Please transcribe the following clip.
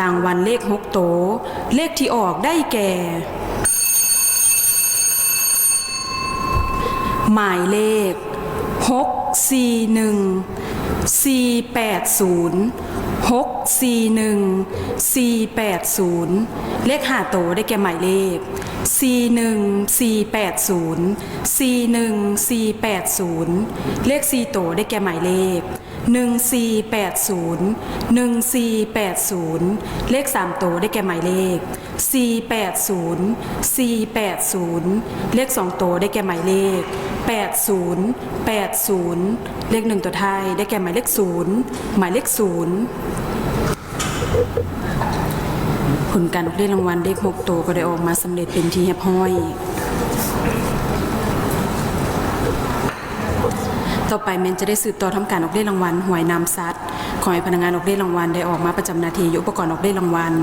รางวัลเลขหกโต เลขที่ออกได้แก่ หมายเลขหกสี่หนึ่ง สี่แปดศูนย์หกสี่หนึ่งสี่แปดศูนย์เลขห้าโตวได้แก่หมายเลขสี่หนึ่งสี่แปดศูนย์สี่หนึ่งสี่แปดศูนย์เลขสี่โตวได้แก่หมายเลขหนึ่งสี่แปดศูนย์หนึ่งสี่แปดศูนย์เลขสามโตวได้แก่หมายเลขสี่แปดศูนย์สี่แปดศูนย์เลขสองโตวได้แก่หมายเลข 80 80 เลขหนึ่งตัวไทายได้แก่หมายเลขศูนย์หมายเลขศูนย์ผลการออกเลขรางวัลเลขหกตัวก็ได้ออกมาสำเร็จเป็นที่เรียบร้อย ต่อไปแมนจะได้สืบต่อทำการออกเลขรางวัลหวยนำซัดขอให้พนักงานออกเลขรางวัลได้ออกมาประจำนาทียกอุปกรณ์ออกเลขรางวัล